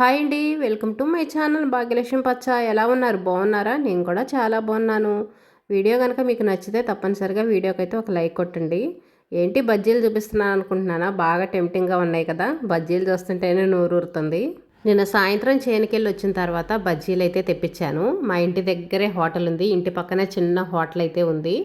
Hi అండి welcome to my channel Bhagyalakshmi పచ్చ. ఎలా ఉన్నారు? బాగున్నారా? నేను కూడా చాలా బాగున్నాను. వీడియో కనుక మీకు నచ్చితే తప్పనిసరిగా వీడియోకి అయితే ఒక లైక్ కొట్టండి. ఏంటి బజ్జీలు చూపిస్తున్నాను అనుకుంటున్నానా? బాగా టెంప్టింగ్గా ఉన్నాయి కదా. బజ్జీలు చూస్తుంటేనే నోరూరుతుంది నిన్న సాయంత్రం చేనుకెళ్ళి వచ్చిన తర్వాత బజ్జీలు అయితే తెప్పించాను. మా ఇంటి దగ్గరే హోటల్ ఉంది. ఇంటి పక్కనే చిన్న హోటల్ అయితే ఉంది.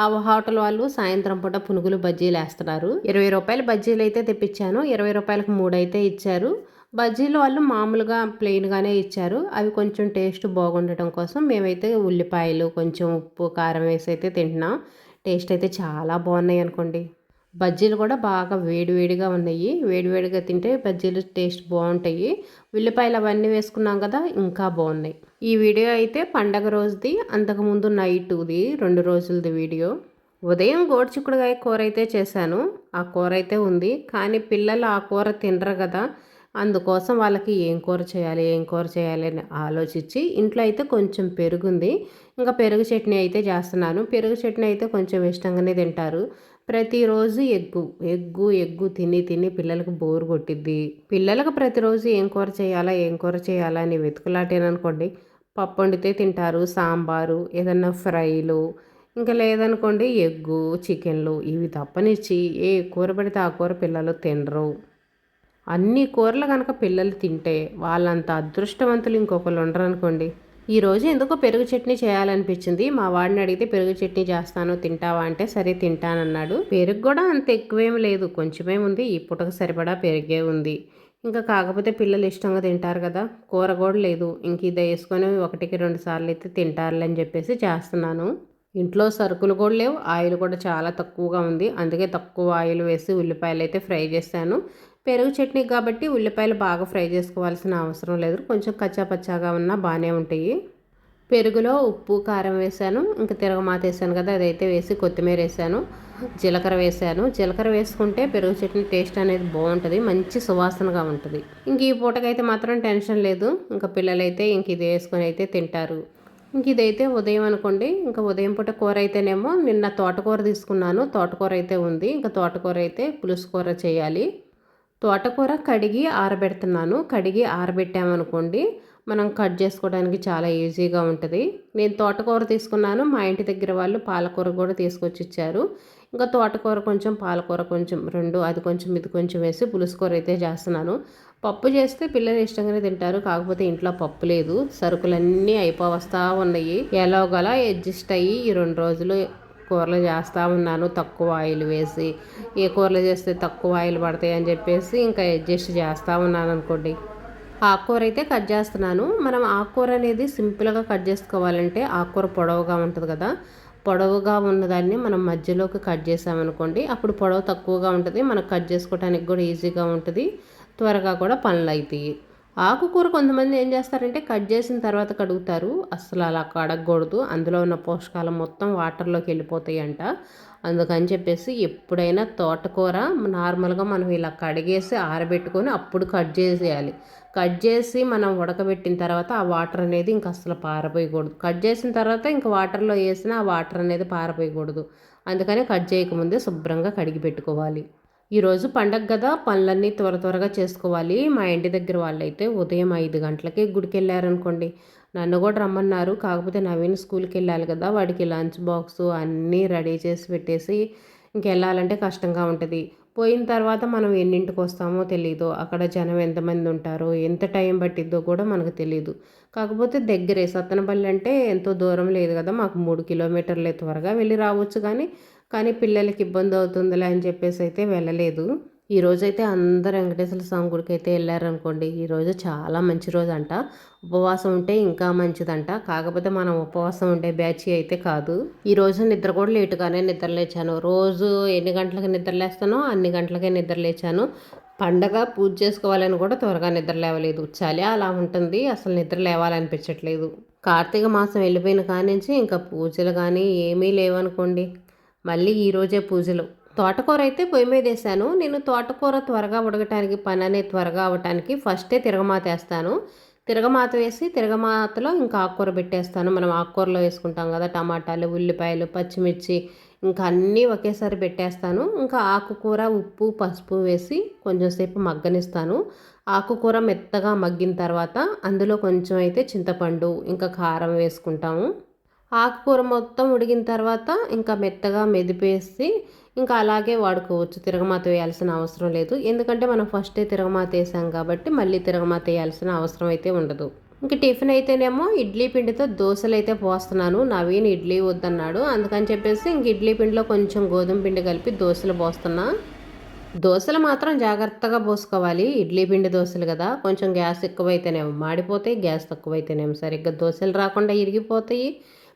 ఆ హోటల్ వాళ్ళు సాయంత్రం పూట పునుగులు బజ్జీలు వేస్తున్నారు ఇరవై రూపాయల బజ్జీలు అయితే తెప్పించాను. ఇరవై రూపాయలకు మూడు అయితే ఇచ్చారు. బజ్జీలు వాళ్ళు మామూలుగా ప్లెయిన్గానే ఇచ్చారు. అవి కొంచెం టేస్ట్ బాగుండటం కోసం మేమైతే ఉల్లిపాయలు కొంచెం ఉప్పు కారం వేసి అయితే తింటున్నాం. టేస్ట్ అయితే చాలా బాగున్నాయి అనుకోండి. బజ్జీలు కూడా బాగా వేడివేడిగా ఉన్నాయి. వేడివేడిగా తింటే బజ్జీలు టేస్ట్ బాగుంటాయి. ఉల్లిపాయలు అవన్నీ వేసుకున్నాం కదా ఇంకా బాగున్నాయి. ఈ వీడియో అయితే పండగ రోజుది అంతకుముందు నైట్ది రెండు రోజులది వీడియో. ఉదయం గోడుచిక్కుడుగాయ కూర అయితే చేశాను. ఆ కూర అయితే ఉంది. కానీ పిల్లలు ఆ కూర తినరు కదా. అందుకోసం వాళ్ళకి ఏం కూర చేయాలి ఏం కూర చేయాలి అని ఆలోచించి ఇంట్లో అయితే కొంచెం పెరుగుంది. ఇంకా పెరుగు చట్నీ అయితే చేస్తున్నాను. పెరుగు చట్నీ అయితే కొంచెం ఇష్టంగానే తింటారు. ప్రతిరోజు ఎగ్గు ఎగ్గు ఎగ్గు తిని తిని పిల్లలకు బోరు కొట్టిద్ది. పిల్లలకు ప్రతిరోజు ఏం కూర చేయాలా ఏం కూర చేయాలా అని వెతుకులాటేననుకోండి పప్పు వండితే తింటారు. సాంబారు ఏదన్నా ఫ్రైలు ఇంకా లేదనుకోండి ఎగ్గు చికెన్లు ఇవి తప్పనిచ్చి ఏ కూర పడితే ఆ కూర పిల్లలు తినరు. అన్ని కూరలు కనుక పిల్లలు తింటే వాళ్ళంత అదృష్టవంతులు ఇంకొకరు ఉండరు అనుకోండి ఈరోజు ఎందుకో పెరుగు చట్నీ చేయాలనిపించింది. మా వాడిని అడిగితే పెరుగు చట్నీ చేస్తాను తింటావా అంటే సరే తింటానన్నాడు. పెరుగు కూడా అంత ఎక్కువేం లేదు. కొంచెమే ఉంది ఈ పూటకు సరిపడా పెరిగే ఉంది. ఇంకా కాకపోతే పిల్లలు ఇష్టంగా తింటారు కదా. కూర కూడా లేదు. ఇంక ఇది వేసుకొని ఒకటికి రెండు సార్లు అయితే తింటారులే అని చెప్పేసి చేస్తున్నాను. ఇంట్లో సరుకులు కూడా లేవు. ఆయిల్ కూడా చాలా తక్కువగా ఉంది. అందుకే తక్కువ ఆయిల్ వేసి ఉల్లిపాయలు అయితే ఫ్రై చేశాను. పెరుగు చట్నీ కాబట్టి ఉల్లిపాయలు బాగా ఫ్రై చేసుకోవాల్సిన అవసరం లేదు. కొంచెం కచ్చాపచ్చాగా ఉన్నా బాగానే ఉంటాయి. పెరుగులో ఉప్పు కారం వేసాను. ఇంకా తిరగమాత వేసాను కదా అదైతే వేసి కొత్తిమీర వేసాను. జీలకర్ర వేసాను. జీలకర్ర వేసుకుంటే పెరుగు చట్నీ టేస్ట్ అనేది బాగుంటుంది మంచి సువాసనగా ఉంటుంది. ఇంక ఈ పూటకైతే మాత్రం టెన్షన్ లేదు. ఇంకా పిల్లలైతే ఇంక ఇది వేసుకొని అయితే తింటారు. ఇంక ఇదైతే ఉదయం అనుకోండి. ఇంకా ఉదయం పూట కూర అయితేనేమో నిన్న తోటకూర తీసుకున్నాను. తోటకూర అయితే ఉంది. ఇంకా తోటకూర అయితే పులుసు కూర చేయాలి. తోటకూర కడిగి ఆరబెడుతున్నాను. కడిగి ఆరబెట్టామనుకోండి మనం కట్ చేసుకోవడానికి చాలా ఈజీగా ఉంటుంది. నేను తోటకూర తీసుకున్నాను. మా ఇంటి దగ్గర వాళ్ళు పాలకూర కూడా తీసుకొచ్చి ఇచ్చారు. ఇంకా తోటకూర కొంచెం పాలకూర కొంచెం రెండు అది కొంచెం ఇది కొంచెం వేసి పులుసుకూర అయితే చేస్తున్నాను. పప్పు చేస్తే పిల్లలు ఇష్టంగానే తింటారు. కాకపోతే ఇంట్లో పప్పు లేదు. సరుకులన్నీ అయిపోవస్తా ఉన్నాయి. ఎలాగోలా అడ్జస్ట్ అయ్యి ఈ రెండు రోజులు కూరలు చేస్తూ ఉన్నాను. తక్కువ ఆయిల్ వేసి ఏ కూరలు చేస్తే తక్కువ ఆయిల్ పడతాయి అని చెప్పేసి ఇంకా అడ్జస్ట్ చేస్తూ ఉన్నాను అనుకోండి. ఆకుకూర అయితే కట్ చేస్తున్నాను. మనం ఆకుకూర అనేది సింపుల్గా కట్ చేసుకోవాలంటే ఆకుకూర పొడవుగా ఉంటుంది కదా. పొడవుగా ఉన్నదాన్ని మనం మధ్యలోకి కట్ చేసామనుకోండి అప్పుడు పొడవు తక్కువగా ఉంటుంది. మనకు కట్ చేసుకోవడానికి కూడా ఈజీగా ఉంటుంది. త్వరగా కూడా పనులు అవుతాయి ఆకుకూర కొంతమంది ఏం చేస్తారంటే కట్ చేసిన తర్వాత కడుగుతారు. అసలు అలా కడగకూడదు. అందులో ఉన్న పోషకాలు మొత్తం వాటర్లోకి వెళ్ళిపోతాయి అంట అందుకని చెప్పేసి ఎప్పుడైనా తోటకూర నార్మల్గా మనం ఇలా కడిగేసి ఆరబెట్టుకొని అప్పుడు కట్ చేసేయాలి. కట్ చేసి మనం ఉడకబెట్టిన తర్వాత ఆ వాటర్ అనేది ఇంక అసలు పారపోయకూడదు కట్ చేసిన తర్వాత ఇంక వాటర్లో వేసిన ఆ వాటర్ అనేది పారపోయకూడదు అందుకని కట్ చేయకముందే శుభ్రంగా కడిగి పెట్టుకోవాలి. ఈరోజు పండగ కదా పనులన్నీ త్వర త్వరగా చేసుకోవాలి. మా ఇంటి దగ్గర వాళ్ళైతే ఉదయం ఐదు గంటలకే గుడికి వెళ్ళారనుకోండి నన్ను కూడా రమ్మన్నారు. కాకపోతే నవీన్ స్కూల్కి వెళ్ళాలి కదా వాడికి లంచ్ బాక్స్ అన్నీ రెడీ చేసి పెట్టేసి ఇంకెళ్ళాలంటే కష్టంగా ఉంటుంది. పోయిన తర్వాత మనం ఎన్నింటికి వస్తామో తెలియదు అక్కడ జనం ఎంతమంది ఉంటారో ఎంత టైం పట్టిద్దో కూడా మనకు తెలియదు కాకపోతే దగ్గరే సత్తనపల్లి అంటే ఎంతో దూరం లేదు కదా మాకు మూడు కిలోమీటర్లే త్వరగా వెళ్ళి రావచ్చు కానీ కానీ పిల్లలకి ఇబ్బంది అవుతుందిలే అని చెప్పేసి అయితే వెళ్ళలేదు. ఈ రోజైతే అందరు వెంకటేశ్వర స్వామి గుడికి అయితే వెళ్ళారనుకోండి ఈరోజు చాలా మంచి రోజు అంట ఉపవాసం ఉంటే ఇంకా మంచిదంట. కాకపోతే మనం ఉపవాసం ఉండే బ్యాచ్ అయితే కాదు. ఈ రోజు నిద్ర కూడా లేటుగానే నిద్ర లేచాను. రోజు ఎన్ని గంటలకు నిద్ర లేస్తానో అన్ని గంటలకే నిద్ర లేచాను. పండగ పూజ చేసుకోవాలని కూడా త్వరగా నిద్ర లేవలేదు. చలి అలా ఉంటుంది అసలు నిద్ర లేవాలనిపించట్లేదు. కార్తీక మాసం వెళ్ళిపోయిన కానించి ఇంకా పూజలు కానీ ఏమీ లేవనుకోండి. మళ్ళీ ఈరోజే పూజలు. తోటకూర అయితే పొయ్యి మీద వేసాను. నేను తోటకూర త్వరగా ఉడకటానికి పని అనేది త్వరగా అవ్వటానికి ఫస్టే తిరగమాత వేస్తాను. తిరగమాత వేసి తిరగమాతలో ఇంకా ఆకుకూర పెట్టేస్తాను. మనం ఆకుకూరలో వేసుకుంటాం కదా టమాటాలు ఉల్లిపాయలు పచ్చిమిర్చి ఇంకా అన్నీ ఒకేసారి పెట్టేస్తాను. ఇంకా ఆకుకూర ఉప్పు పసుపు వేసి కొంచెంసేపు మగ్గనిస్తాను. ఆకుకూర మెత్తగా మగ్గిన తర్వాత అందులో కొంచెం అయితే చింతపండు ఇంకా కారం వేసుకుంటాము. ఆకుకూర మొత్తం ఉడికిన తర్వాత ఇంకా మెత్తగా మెదిపేసి ఇంకా అలాగే వాడుకోవచ్చు. తిరగమాత వేయాల్సిన అవసరం లేదు. ఎందుకంటే మనం ఫస్టే తిరగమాత వేసాం కాబట్టి మళ్ళీ తిరగమాత వేయాల్సిన అవసరం అయితే ఉండదు. ఇంక టిఫిన్ అయితేనేమో ఇడ్లీ పిండితో దోశలు అయితే పోస్తున్నాను. నవీన్ ఇడ్లీ వద్దన్నాడు. అందుకని చెప్పేసి ఇంక ఇడ్లీ పిండిలో కొంచెం గోధుమ పిండి కలిపి దోశలు పోస్తున్నా. దోశలు మాత్రం జాగ్రత్తగా పోసుకోవాలి. ఇడ్లీ పిండి దోశలు కదా. కొంచెం గ్యాస్ ఎక్కువైతేనేమో మాడిపోతాయి గ్యాస్ తక్కువైతేనేమో సరిగ్గా దోశలు రాకుండా ఇరిగిపోతాయి.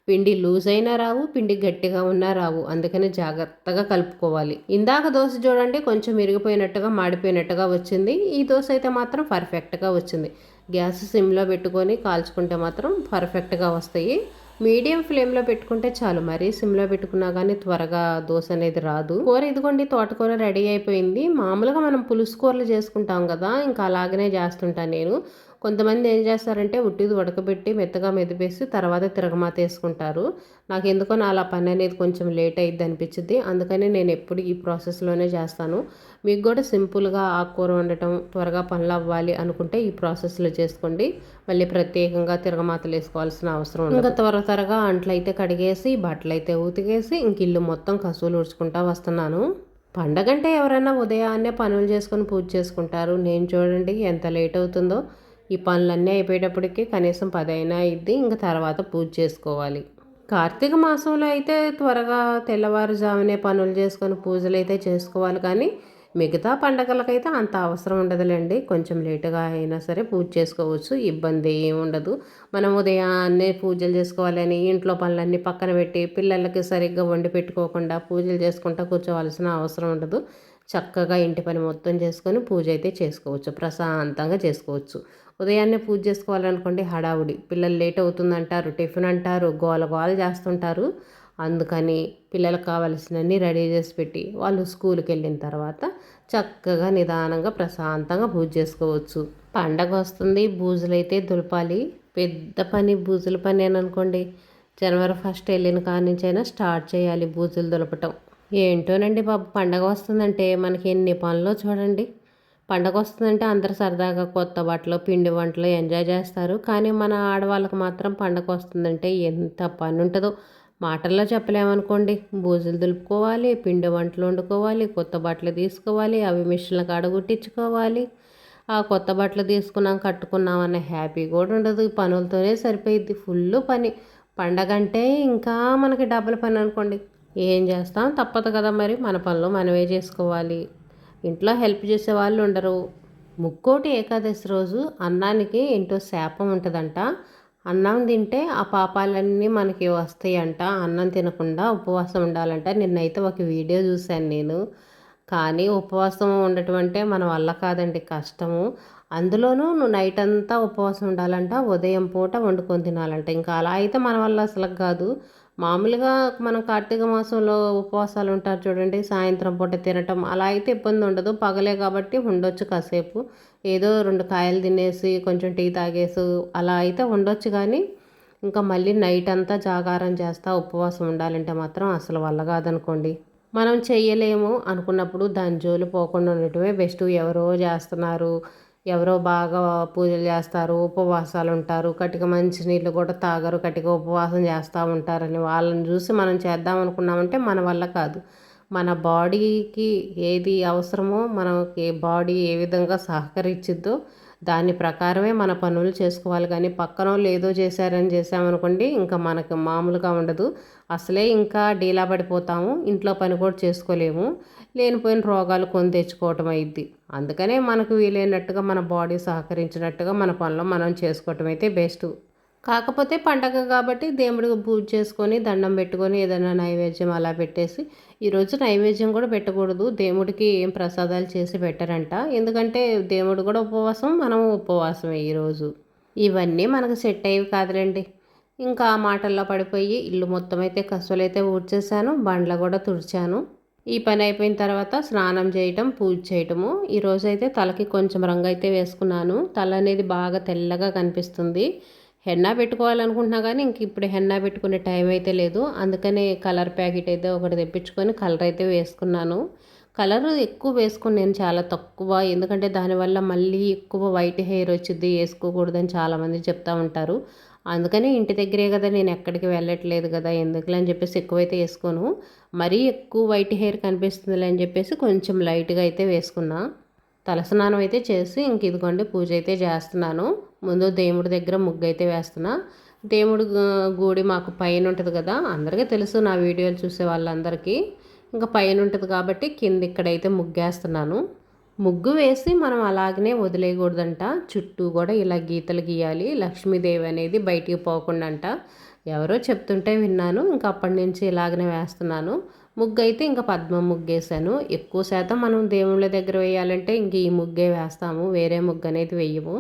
పిండి లూజ్ అయినా రావు పిండి గట్టిగా ఉన్నా రావు. అందుకని జాగ్రత్తగా కలుపుకోవాలి. ఇందాక దోశ చూడండి కొంచెం ఇరిగిపోయినట్టుగా మాడిపోయినట్టుగా వచ్చింది. ఈ దోశ అయితే మాత్రం పర్ఫెక్ట్గా వచ్చింది. గ్యాస్ సిమ్లో పెట్టుకొని కాల్చుకుంటే మాత్రం పర్ఫెక్ట్గా వస్తాయి. మీడియం ఫ్లేమ్లో పెట్టుకుంటే చాలు. మరీ సిమ్లో పెట్టుకున్నా కానీ త్వరగా దోశ అనేది రాదు. కూర ఇదిగోండి తోటకూర రెడీ అయిపోయింది. మామూలుగా మనం పులుసు కూరలు చేసుకుంటాం కదా ఇంకా అలాగనే చేస్తుంటాను నేను. కొంతమంది ఏం చేస్తారంటే ఉట్టిది ఉడకబెట్టి మెత్తగా మెదిపేసి తర్వాత తిరగమాత వేసుకుంటారు. నాకు ఎందుకో అలా పని అనేది కొంచెం లేట్ అయ్యిద్ది అనిపించింది అందుకని నేను ఎప్పుడు ఈ ప్రాసెస్లోనే చేస్తాను. మీకు కూడా సింపుల్గా ఆకుకూర వండటం త్వరగా పనులు అవ్వాలి అనుకుంటే ఈ ప్రాసెస్లో చేసుకోండి. మళ్ళీ ప్రత్యేకంగా తిరగమాతలు వేసుకోవాల్సిన అవసరం ఇంకా త్వర త్వరగా అంట్లయితే కడిగేసి బట్టలు అయితే ఉతికేసి ఇంక ఇల్లు మొత్తం కసువులు ఉడుచుకుంటా వస్తున్నాను. పండగంటే ఎవరైనా ఉదయాన్నే పనులు చేసుకొని పూజ చేసుకుంటారు. నేను చూడండి ఎంత లేట్ అవుతుందో. ఈ పనులన్నీ అయిపోయేటప్పటికి కనీసం పదైనా అయింది ఇంకా తర్వాత పూజ చేసుకోవాలి. కార్తీక మాసంలో అయితే త్వరగా తెల్లవారుజామునే పనులు చేసుకొని పూజలు అయితే చేసుకోవాలి కానీ మిగతా పండగలకైతే అంత అవసరం ఉండదులేండి. కొంచెం లేటుగా అయినా సరే పూజ చేసుకోవచ్చు ఇబ్బంది ఏమి ఉండదు. మనం ఉదయాన్నే పూజలు చేసుకోవాలని ఇంట్లో పనులన్నీ పక్కన పెట్టి పిల్లలకి సరిగ్గా వండి పెట్టుకోకుండా పూజలు చేసుకుంటా కూర్చోవలసిన అవసరం ఉండదు. చక్కగా ఇంటి పని మొత్తం చేసుకొని పూజ అయితే చేసుకోవచ్చు ప్రశాంతంగా చేసుకోవచ్చు. ఉదయాన్నే పూజ చేసుకోవాలనుకోండి హడావుడి. పిల్లలు లేట్ అవుతుందంటారు టిఫిన్ అంటారు గోల గోల చేస్తుంటారు. అందుకని పిల్లలకు కావలసినన్ని రెడీ చేసి పెట్టి వాళ్ళు స్కూల్కి వెళ్ళిన తర్వాత చక్కగా నిదానంగా ప్రశాంతంగా పూజ చేసుకోవచ్చు. పండగ వస్తుంది బూజులు అయితే దులపాలి. పెద్ద పని బూజుల పని అని అనుకోండి. జనవరి ఫస్ట్ వెళ్ళిన కాడి నుంచి అయినా స్టార్ట్ చేయాలి బూజులు దులపటం. ఏంటోనండి బాబు పండగ వస్తుందంటే మనకి ఎన్ని పనులు చూడండి. పండగ వస్తుందంటే అందరు సరదాగా కొత్త బట్టలు పిండి వంటలు ఎంజాయ్ చేస్తారు. కానీ మన ఆడవాళ్ళకి మాత్రం పండగ వస్తుందంటే ఎంత పని ఉంటుందో. మాటల్లో చెప్పలేమనుకోండి. బూజులు దులుపుకోవాలి పిండి వంటలు వండుకోవాలి కొత్త బట్టలు తీసుకోవాలి అవి మిషన్లకు అడగొట్టించుకోవాలి ఆ కొత్త బట్టలు తీసుకున్నాం కట్టుకున్నాం అనే హ్యాపీ కూడా ఉండదు. పనులతోనే సరిపోయిద్ది. ఫుల్ పని. పండగ అంటే ఇంకా మనకి డబ్బుల పని అనుకోండి. ఏం చేస్తాం? తప్పదు కదా మరి. మన పనులు మనమే చేసుకోవాలి. ఇంట్లో హెల్ప్ చేసే వాళ్ళు ఉండరు. ముక్కోటి ఏకాదశి రోజు అన్నానికి ఏంటో శాపం ఉంటుందంట. అన్నం తింటే ఆ పాపాలన్నీ మనకి వస్తాయంట. అన్నం తినకుండా ఉపవాసం ఉండాలంట. నిన్నైతే ఒక వీడియో చూశాను నేను. కానీ ఉపవాసం ఉండటం అంటే మన వల్ల కాదండి కష్టము. అందులోనూ నువ్వు నైట్ అంతా ఉపవాసం ఉండాలంట ఉదయం పూట వండుకొని తినాలంట. ఇంకా అలా అయితే మన వల్ల అసలు కాదు. మామూలుగా మనం కార్తీక మాసంలో ఉపవాసాలు ఉంటారు చూడండి సాయంత్రం పూట తినటం అలా అయితే ఇబ్బంది ఉండదు. పగలే కాబట్టి ఉండొచ్చు కాసేపు. ఏదో రెండు కాయలు తినేసి కొంచెం టీ తాగేసి అలా అయితే ఉండొచ్చు కానీ ఇంకా మళ్ళీ నైట్ అంతా జాగారం చేస్తా ఉపవాసం ఉండాలంటే మాత్రం అసలు వల్ల కాదనుకోండి. మనం చేయలేము అనుకున్నప్పుడు దాని జోలు పోకుండా ఉండటమే బెస్ట్. ఎవరో చేస్తున్నారు ఎవరో బాగా పూజలు చేస్తారు ఉపవాసాలు ఉంటారు కటిక మంచినీళ్ళు కూడా తాగరు కటిక ఉపవాసం చేస్తూ ఉంటారని వాళ్ళని చూసి మనం చేద్దాం అనుకున్నామంటే మన వల్ల కాదు. మన బాడీకి ఏది అవసరమో మనకి బాడీ ఏ విధంగా సహకరించిద్దో దాని ప్రకారమే మన పనులు చేసుకోవాలి. కానీ పక్కన వాళ్ళు ఏదో చేశారని చేసామనుకోండి ఇంకా మనకు మామూలుగా ఉండదు. అసలే ఇంకా డీలా పడిపోతాము. ఇంట్లో పని కూడా చేసుకోలేము. లేనిపోయిన రోగాలు కొని తెచ్చుకోవటం అయింది అందుకనే మనకు వీలైనట్టుగా మన బాడీ సహకరించినట్టుగా మన పనులు మనం చేసుకోవటం అయితే బెస్ట్. కాకపోతే పండగ కాబట్టి దేవుడికి పూజ చేసుకొని దండం పెట్టుకొని ఏదైనా నైవేద్యం అలా పెట్టేసి ఈరోజు నైవేద్యం కూడా పెట్టకూడదు. దేవుడికి ఏం ప్రసాదాలు చేసి పెట్టరంట. ఎందుకంటే దేవుడు కూడా ఉపవాసం మనం ఉపవాసమే ఈరోజు ఇవన్నీ మనకు సెట్ అయ్యేవి కాదులేండి. ఇంకా మాటల్లో పడిపోయి ఇల్లు మొత్తం అయితే కసులైతే ఊడ్చేసాను బండ్ల కూడా తుడిచాను. ఈ పని అయిపోయిన తర్వాత స్నానం చేయటం పూజ చేయటము. ఈరోజు అయితే తలకి కొంచెం రంగు అయితే వేసుకున్నాను. తల అనేది బాగా తెల్లగా కనిపిస్తుంది. హెన్నా పెట్టుకోవాలనుకుంటున్నా కానీ ఇంక ఇప్పుడు హెన్నా పెట్టుకునే టైం అయితే లేదు. అందుకనే కలర్ ప్యాకెట్ అయితే ఒకటి తెప్పించుకొని కలర్ అయితే వేసుకున్నాను. కలర్ ఎక్కువ వేసుకుని నేను చాలా తక్కువ ఎందుకంటే దానివల్ల మళ్ళీ ఎక్కువ వైట్ హెయిర్ వచ్చింది వేసుకోకూడదని చాలామంది చెప్తా ఉంటారు. అందుకని ఇంటి దగ్గరే కదా నేను ఎక్కడికి వెళ్ళట్లేదు కదా ఎందుకులే అని చెప్పేసి ఎక్కువైతే వేసుకోను. మరీ ఎక్కువ వైట్ హెయిర్ కనిపిస్తుంది అని చెప్పేసి కొంచెం లైట్గా అయితే వేసుకున్నా. తలస్నానం అయితే చేసి ఇంక ఇదిగోండి పూజ అయితే చేస్తున్నాను. ముందు దేవుడి దగ్గర ముగ్గు అయితే వేస్తున్నా. దేవుడు గుడి మాకు పైన ఉంటుంది కదా అందరికీ తెలుసు నా వీడియోలు చూసే వాళ్ళందరికీ. ఇంకా పైన ఉంటుంది కాబట్టి కింద ఇక్కడైతే ముగ్గేస్తున్నాను. ముగ్గు వేసి మనం అలాగనే వదిలేయకూడదంట. చుట్టూ కూడా ఇలా గీతలు గీయాలి. లక్ష్మీదేవి అనేది బయటికి పోకుండా అంట ఎవరో చెప్తుంటే విన్నాను ఇంకా అప్పటి నుంచి ఇలాగనే వేస్తున్నాను. ముగ్గు అయితే ఇంకా పద్మ ముగ్గేసాను ఎక్కువ శాతం మనం దేవుళ్ళ దగ్గర వేయాలంటే ఇంక ఈ ముగ్గే వేస్తాము. వేరే ముగ్గు అనేది వేయము.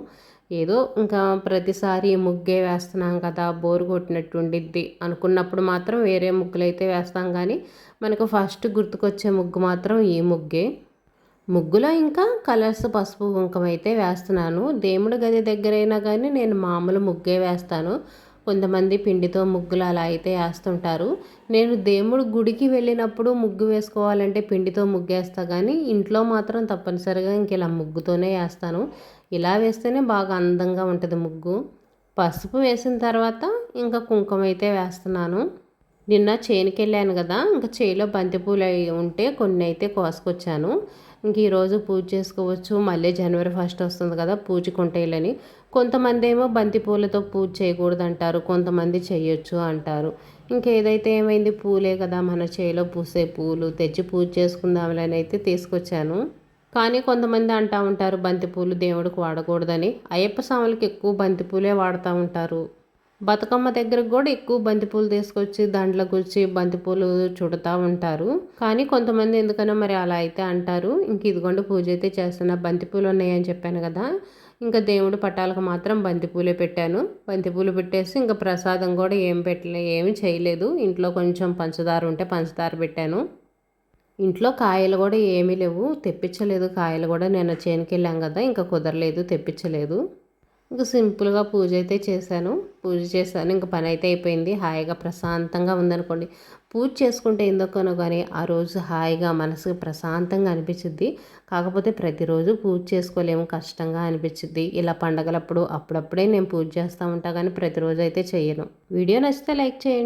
ఏదో ఇంకా ప్రతిసారి ముగ్గే వేస్తున్నాం కదా బోరు కొట్టినట్టు ఉండిద్ది. అనుకున్నప్పుడు మాత్రం వేరే ముగ్గులు అయితే వేస్తాం కానీ మనకు ఫస్ట్ గుర్తుకొచ్చే ముగ్గు మాత్రం ఈ ముగ్గే. ముగ్గులో ఇంకా కలర్స్ పసుపు కుంకుమ అయితే వేస్తున్నాను. దేవుడి గది దగ్గరైనా కానీ నేను మామూలు ముగ్గే వేస్తాను. కొంతమంది పిండితో ముగ్గులు అలా అయితే వేస్తుంటారు. నేను దేవుడు గుడికి వెళ్ళినప్పుడు ముగ్గు వేసుకోవాలంటే పిండితో ముగ్గేస్తా కానీ ఇంట్లో మాత్రం తప్పనిసరిగా ఇంక ఇలా ముగ్గుతోనే వేస్తాను. ఇలా వేస్తేనే బాగా అందంగా ఉంటుంది ముగ్గు. పసుపు వేసిన తర్వాత ఇంకా కుంకుమ అయితే వేస్తున్నాను. నిన్న చేనుకి వెళ్ళాను కదా ఇంకా చేలో బంతిపూలు ఉంటే కొన్ని అయితే కోసుకొచ్చాను. ఇంక ఈరోజు పూజ చేసుకోవచ్చు. మళ్ళీ జనవరి ఫస్ట్ వస్తుంది కదా పూజకుంటేలని కొంతమంది ఏమో బంతి పూలతో పూజ చేయకూడదు అంటారు కొంతమంది చేయొచ్చు అంటారు. ఇంకేదైతే ఏమైంది పూలే కదా మన చేలో పూసే పూలు. తెచ్చి పూజ చేసుకుందామని అయితే తీసుకొచ్చాను. కానీ కొంతమంది అంటూ ఉంటారు బంతిపూలు దేవుడికి వాడకూడదని. అయ్యప్ప స్వాములకి ఎక్కువ బంతిపూలే వాడుతూ ఉంటారు. బతుకమ్మ దగ్గరకు కూడా ఎక్కువ బంతిపూలు తీసుకొచ్చి దాంట్లో కూర్చి బంతిపూలు చుడతా ఉంటారు. కానీ కొంతమంది ఎందుకనో మరి అలా అయితే అంటారు. ఇంక ఇదిగోండి పూజ అయితే చేస్తున్నా బంతిపూలు ఉన్నాయని చెప్పాను కదా. ఇంకా దేవుడి పట్టాలకు మాత్రం బంతిపూలే పెట్టాను. బంతిపూలు పెట్టేసి ఇంకా ప్రసాదం కూడా ఏం పెట్టలే ఏమి చేయలేదు. ఇంట్లో కొంచెం పంచదార ఉంటే పంచదార పెట్టాను. ఇంట్లో కాయలు కూడా ఏమీ లేవు. తెప్పించలేదు. కాయలు కూడా నేను చేనుకెళ్ళాం కదా ఇంకా కుదరలేదు తెప్పించలేదు. ఇంకా సింపుల్గా పూజ అయితే చేశాను. పూజ చేశాను. ఇంకా పని అయితే అయిపోయింది. హాయిగా ప్రశాంతంగా ఉందనుకోండి. పూజ చేసుకుంటే ఎందుకనో కానీ ఆ రోజు హాయిగా మనసుకు ప్రశాంతంగా అనిపించింది కాకపోతే ప్రతిరోజు పూజ చేసుకోలేము. కష్టంగా అనిపించింది ఇలా పండగలప్పుడు అప్పుడప్పుడే నేను పూజ చేస్తూ ఉంటా కానీ ప్రతిరోజు అయితే చేయను వీడియో నచ్చితే లైక్ చేయండి.